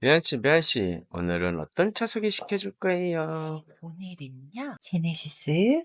미안 씨, 미안 씨, 오늘은 어떤 차 소개시켜 줄 거예요? 오늘은요, 제네시스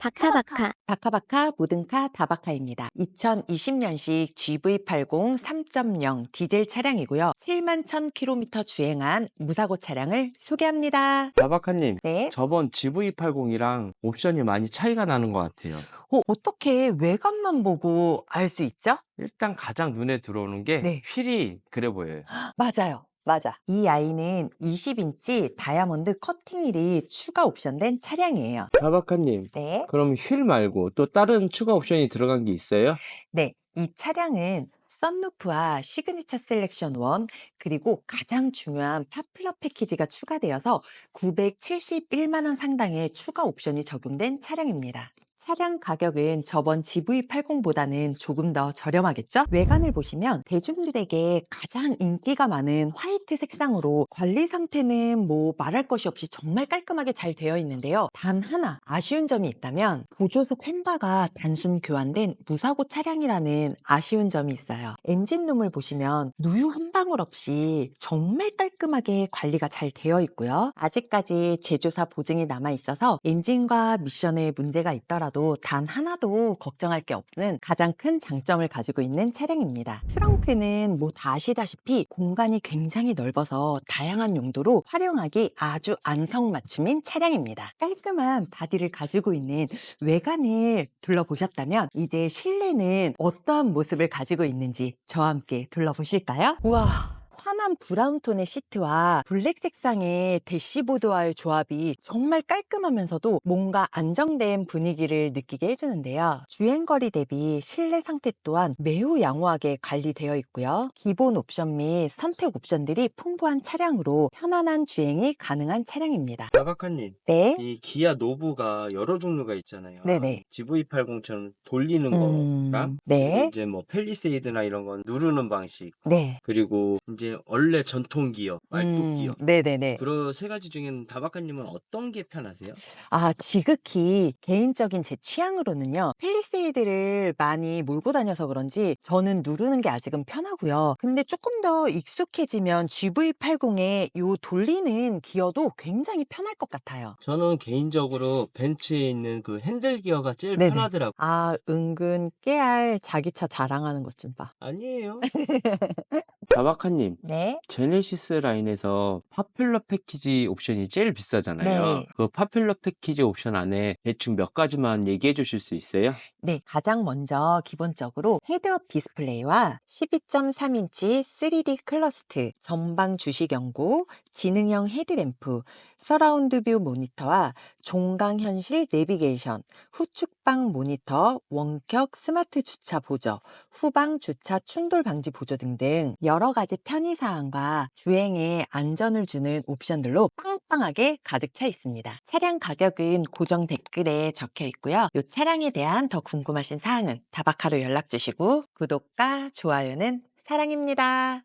바카바카 바카바카 모든카 다바카입니다. 2020년식 GV80 3.0 디젤 차량이고요. 7만 1000km 주행한 무사고 차량을 소개합니다. 나바카님, 네. 저번 GV80이랑 옵션이 많이 차이가 나는 것 같아요. 어, 어떻게 외관만 보고 알 수 있죠? 일단 가장 눈에 들어오는 게 네. 휠이 그래 보여요. 맞아요. 맞아. 이 아이는 20인치 다이아몬드 커팅 휠이 추가 옵션된 차량이에요. 나바카님, 네. 그럼 휠 말고 또 다른 추가 옵션이 들어간 게 있어요? 네. 이 차량은 썬루프와 시그니처 셀렉션 1 그리고 가장 중요한 파플러 패키지가 추가되어서 971만 원 상당의 추가 옵션이 적용된 차량입니다. 차량 가격은 저번 GV80보다는 조금 더 저렴하겠죠? 외관을 보시면 대중들에게 가장 인기가 많은 화이트 색상으로 관리 상태는 뭐 말할 것이 없이 정말 깔끔하게 잘 되어 있는데요. 단 하나 아쉬운 점이 있다면 보조석 휀다가 단순 교환된 무사고 차량이라는 아쉬운 점이 있어요. 엔진룸을 보시면 누유 한 방울 없이 정말 깔끔하게 관리가 잘 되어 있고요. 아직까지 제조사 보증이 남아 있어서 엔진과 미션에 문제가 있더라도 단 하나도 걱정할 게 없는 가장 큰 장점을 가지고 있는 차량입니다. 트렁크는 뭐 다 아시다시피 공간이 굉장히 넓어서 다양한 용도로 활용하기 아주 안성맞춤인 차량입니다. 깔끔한 바디를 가지고 있는 외관을 둘러보셨다면 이제 실내는 어떠한 모습을 가지고 있는지 저와 함께 둘러보실까요? 우와. 환한 브라운 톤의 시트와 블랙 색상의 대시보드와의 조합이 정말 깔끔하면서도 뭔가 안정된 분위기를 느끼게 해주는데요. 주행거리 대비 실내 상태 또한 매우 양호하게 관리되어 있고요. 기본 옵션 및 선택 옵션들이 풍부한 차량으로 편안한 주행이 가능한 차량입니다. 나바카님, 네. 이 기아 노브가 여러 종류가 있잖아요. 네네. GV80처럼 돌리는 음, 거랑 네. 이제 뭐 펠리세이드나 이런 건 누르는 방식 네. 그리고 이제 원래 전통 기어, 말뚝 음, 기어 네네네. 그런 세 가지 중에는 다바카님은 어떤 게 편하세요? 아, 지극히 개인적인 제 취향으로는요, 펠리세이드를 많이 몰고 다녀서 그런지 저는 누르는 게 아직은 편하고요. 근데 조금 더 익숙해지면 GV80의 요 돌리는 기어도 굉장히 편할 것 같아요. 저는 개인적으로 벤츠에 있는 그 핸들 기어가 제일 네네. 편하더라고요. 아, 은근 깨알 자기 차 자랑하는 것 좀 봐. 아니에요. 다바카님, 네. 제네시스 라인에서 파퓰러 패키지 옵션이 제일 비싸잖아요. 네. 그 파퓰러 패키지 옵션 안에 대충 몇 가지만 얘기해 주실 수 있어요? 네, 가장 먼저 기본적으로 헤드업 디스플레이와 12.3인치 3D 클러스트, 전방 주시 경고, 지능형 헤드램프, 서라운드 뷰 모니터와 종강 현실 내비게이션, 후측 방 모니터, 원격 스마트 주차 보조, 후방 주차 충돌 방지 보조 등등 여러 가지 편의 사항과 주행에 안전을 주는 옵션들로 빵빵하게 가득 차 있습니다. 차량 가격은 고정 댓글에 적혀 있고요. 이 차량에 대한 더 궁금하신 사항은 다바카로 연락 주시고 구독과 좋아요는 사랑입니다.